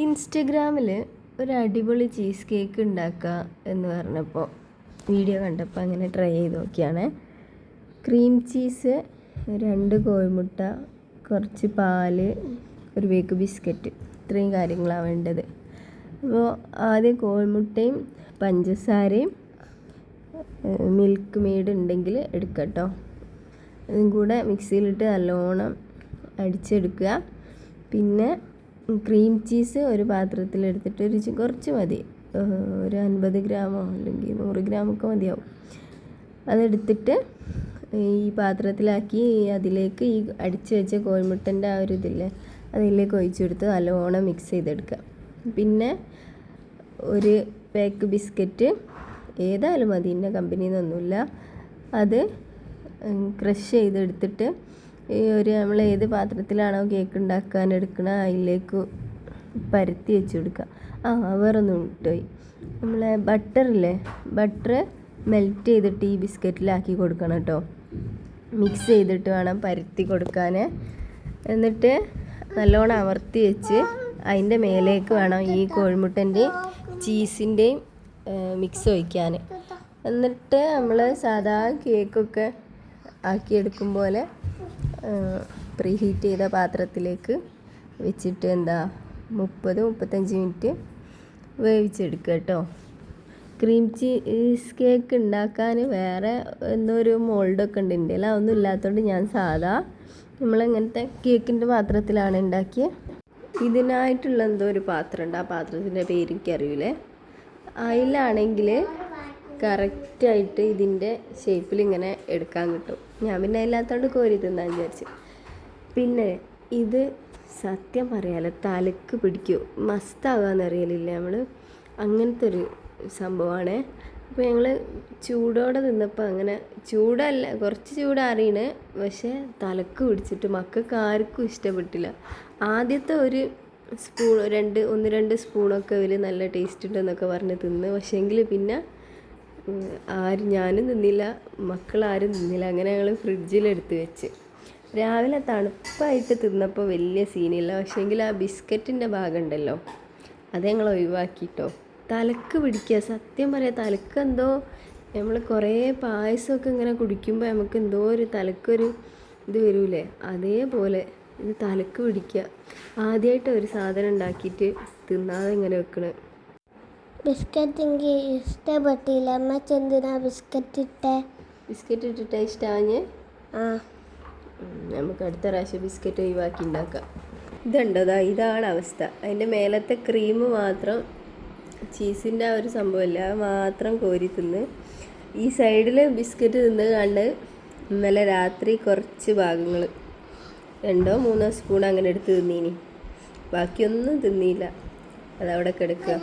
ഇൻസ്റ്റഗ്രാമിൽ ഒരു അടിപൊളി ചീസ് കേക്ക് ഉണ്ടാക്കുക എന്ന് പറഞ്ഞപ്പോൾ വീഡിയോ കണ്ടപ്പോൾ അങ്ങനെ ട്രൈ ചെയ്ത് നോക്കിയാണ്. ക്രീം ചീസ് രണ്ട് കോഴിമുട്ട കുറച്ച് പാൽ ഒരു വേക്ക് ബിസ്ക്കറ്റ് ഇത്രയും കാര്യങ്ങളാണ് വേണ്ടത്. അപ്പോൾ ആദ്യം കോഴിമുട്ടയും പഞ്ചസാരയും മിൽക്ക് മെയ്ഡ് ഉണ്ടെങ്കിൽ എടുക്കുക കേട്ടോ അതും കൂടെ മിക്സിയിലിട്ട് നല്ലോണം അടിച്ചെടുക്കുക. പിന്നെ ക്രീം ചീസ് ഒരു പാത്രത്തിലെടുത്തിട്ട് ഒരു കുറച്ച് മതി. ഒരു അൻപത് ഗ്രാമോ അല്ലെങ്കിൽ നൂറ് ഗ്രാമൊക്കെ മതിയാവും. അതെടുത്തിട്ട് ഈ പാത്രത്തിലാക്കി അതിലേക്ക് ഈ അടിച്ച് വെച്ച കോഴിമുട്ടന്റെ ആ ഒരു ഇതില്ലേ അതിലേക്ക് ഒഴിച്ചെടുത്ത് നല്ലോണം മിക്സ് ചെയ്തെടുക്കുക. പിന്നെ ഒരു പാക്ക് ബിസ്ക്കറ്റ് ഏതായാലും മതി. ഇന്ന കമ്പനിന്നൊന്നുമില്ല അത് ക്രഷ് ചെയ്തെടുത്തിട്ട് ഈ ഒരു നമ്മൾ ഏത് പാത്രത്തിലാണോ കേക്ക് ഉണ്ടാക്കാൻ എടുക്കണ അതിലേക്ക് പരത്തി വെച്ച് കൊടുക്കുക. ആ വേറൊന്നും ഇട്ടുപോയി നമ്മളെ ബട്ടറില്ലേ ബട്ടർ മെൽറ്റ് ചെയ്തിട്ട് ഈ ബിസ്ക്കറ്റിലാക്കി കൊടുക്കണം കേട്ടോ. മിക്സ് ചെയ്തിട്ട് വേണം പരത്തി കൊടുക്കാൻ. എന്നിട്ട് നല്ലോണം അമർത്തി വെച്ച് അതിന്റെ മേലേക്ക് വേണം ഈ കോഴിമുട്ടന്റെയും ചീസിന്റെയും മിക്സ് ഒഴിക്കാൻ. എന്നിട്ട് നമ്മൾ സാധാ കേക്കൊക്കെ ആക്കിയെടുക്കും പോലെ പ്രീ ഹീറ്റ് ചെയ്ത പാത്രത്തിലേക്ക് വെച്ചിട്ട് എന്താ മുപ്പത് മുപ്പത്തഞ്ച് മിനിറ്റ് വേവിച്ചെടുക്കുക കേട്ടോ. ക്രീം ചീസ് കേക്ക് ഉണ്ടാക്കാൻ വേറെ എന്തോ ഒരു മോൾഡൊക്കെ ഉണ്ട്. ഇന്ത്യയിൽ അതൊന്നും ഇല്ലാത്തതുകൊണ്ട് ഞാൻ സാധാ നമ്മളെങ്ങനത്തെ കേക്കിന്റെ പാത്രത്തിലാണ് ഉണ്ടാക്കിയത് ഇതിനായിട്ടുള്ള എന്തോ ഒരു പാത്രമുണ്ട്. ആ പാത്രത്തിന്റെ പേര് എനിക്കറിയില്ലേ. അതിലാണെങ്കിൽ കറക്റ്റായിട്ട് ഇതിന്റെ ഷേപ്പിൽ ഇങ്ങനെ എടുക്കാൻ കിട്ടും. ഞാൻ പിന്നെ അതില്ലാത്തതുകൊണ്ട് കോരി തിന്നാൻ വിചാരിച്ചു. പിന്നെ ഇത് സത്യം പറയാലോ തലക്ക് പിടിക്കും. മസ്താകാന്ന് അറിയലില്ല നമ്മൾ അങ്ങനത്തെ ഒരു സംഭവമാണ് അപ്പോൾ ഞങ്ങൾ ചൂടോടെ തിന്നപ്പോൾ അങ്ങനെ ചൂടല്ല കുറച്ച് ചൂടാറിയാണ് പക്ഷേ തലക്ക് പിടിച്ചിട്ട് മക്കൾക്ക് ആർക്കും ഇഷ്ടപ്പെട്ടില്ല. ആദ്യത്തെ ഒരു സ്പൂൺ രണ്ട് ഒന്ന് രണ്ട് സ്പൂണൊക്കെ ഇവർ നല്ല ടേസ്റ്റ് ഉണ്ടെന്നൊക്കെ പറഞ്ഞ് തിന്ന്. പക്ഷേങ്കിൽ പിന്നെ ആരും ഞാനും നിന്നില്ല മക്കളാരും നിന്നില്ല. അങ്ങനെ ഞങ്ങൾ ഫ്രിഡ്ജിലെടുത്ത് വെച്ച്. രാവിലെ തണുപ്പായിട്ട് തിന്നപ്പോൾ വലിയ സീനില്ല പക്ഷേങ്കിൽ ആ ബിസ്ക്കറ്റിന്റെ ഭാഗം ഉണ്ടല്ലോ അത് ഞങ്ങൾ ഒഴിവാക്കിട്ടോ. തലക്ക് പിടിക്കുക. സത്യം പറയാം തലക്ക് എന്തോ നമ്മൾ കുറേ പായസമൊക്കെ ഇങ്ങനെ കുടിക്കുമ്പോൾ നമുക്ക് എന്തോ ഒരു തലക്കൊരു ഇത് വരൂലേ? അതേപോലെ ഇത് തലക്ക് പിടിക്കുക. ആദ്യമായിട്ട് ഒരു സാധനം ഉണ്ടാക്കിയിട്ട് തിന്നാതെ ഇങ്ങനെ വെക്കണേ. ബിസ്ക്കറ്റ് എനിക്ക് ഇഷ്ടപ്പെട്ടില്ല. അമ്മ എന്തിനാ ബിസ്ക്കറ്റ് ഇട്ടേ ബിസ്ക്കറ്റ് ഇട്ടിട്ട് ഇഷ്ടമാഞ്ഞ് ആ നമുക്ക് അടുത്ത പ്രാവശ്യം ബിസ്ക്കറ്റ് ഒഴിവാക്കി ഉണ്ടാക്കാം. ഇതുണ്ടോ ഇതാണ് അവസ്ഥ. അതിന്റെ മേലത്തെ ക്രീം മാത്രം ചീസിന്റെ ആ ഒരു സംഭവമല്ല. മാത്രം കോരി തിന്ന്. ഈ സൈഡിൽ ബിസ്ക്കറ്റ് തിന്ന് കണ്ട് ഇന്നലെ രാത്രി കുറച്ച് ഭാഗങ്ങൾ രണ്ടോ മൂന്നോ സ്പൂൺ അങ്ങനെ എടുത്ത് തിന്നീനി. ബാക്കിയൊന്നും തിന്നിയില്ല അതവിടെ കിടക്കുക